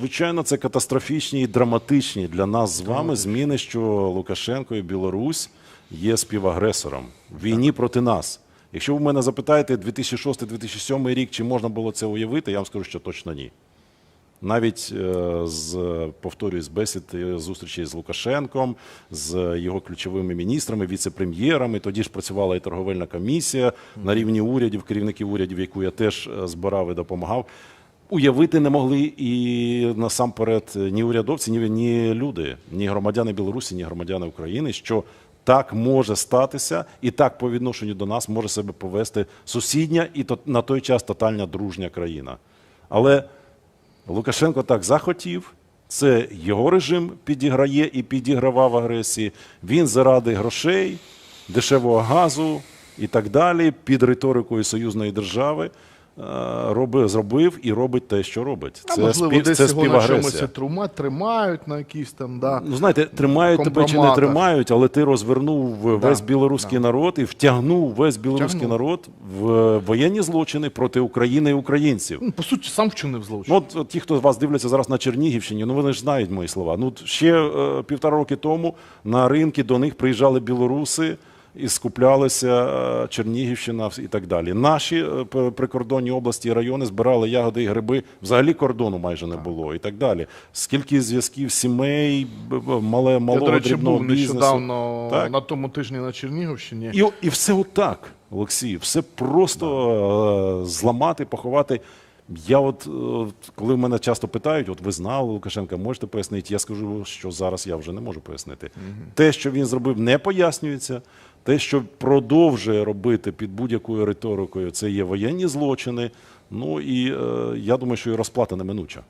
Звичайно, це катастрофічні і драматичні для нас з вами зміни, що Лукашенко і Білорусь є співагресором в війні проти нас. Якщо ви мене запитаєте 2006-2007 рік, чи можна було це уявити, я вам скажу, що точно ні. Навіть е, з повторюю, з бесід е, зустрічей з Лукашенком, з його ключовими міністрами, віце-прем'єрами. Тоді ж працювала і торговельна комісія на рівні урядів, керівників урядів, яку я теж е, збирав і допомагав. Уявити не могли і насамперед ні урядовці, ні, ні люди, ні громадяни Білорусі, ні громадяни України, що так може статися, і так по відношенню до нас може себе повести сусідня і то на той час тотальна дружня країна. Але Лукашенко так захотів. Це його режим підіграє і підігравав агресії. Він заради грошей, дешевого газу і так далі, під риторикою союзної держави е, робив, зробив і робить те, що робить. А можливо, спів, десь це його на чомусь співагресія. трума, тримають на якісь там, да. Ну, знаєте, тримають тебе чи не тримають, але ти розвернув весь білоруський народ і втягнув весь білоруський Втягнув. народ в воєнні злочини проти України і українців. Ну, по суті, сам вчинив злочин. Ну, от, от ті, хто вас дивляться зараз на Чернігівщині, ну вони ж знають мої слова. Ну ще е, півтора роки тому на ринки до них приїжджали білоруси і скуплялися е, Чернігівщина і так далі. Наші е, прикордонні області і райони збирали ягоди і гриби. Взагалі кордону майже не було і так далі. Скільки зв'язків сімей, мале, Я, до речі, дрібного був бізнесу. нещодавно Так. на тому тижні на Чернігівщині. І, і все отак, Олексій, все просто е, зламати, поховати. Я от, е, от, коли мене часто питають, от ви знали Лукашенка, можете пояснити? Я скажу, що зараз я вже не можу пояснити. Те, що він зробив, не пояснюється. Те, що продовжує робити під будь-якою риторикою, це є воєнні злочини. Ну і е, я думаю, що і розплата неминуча.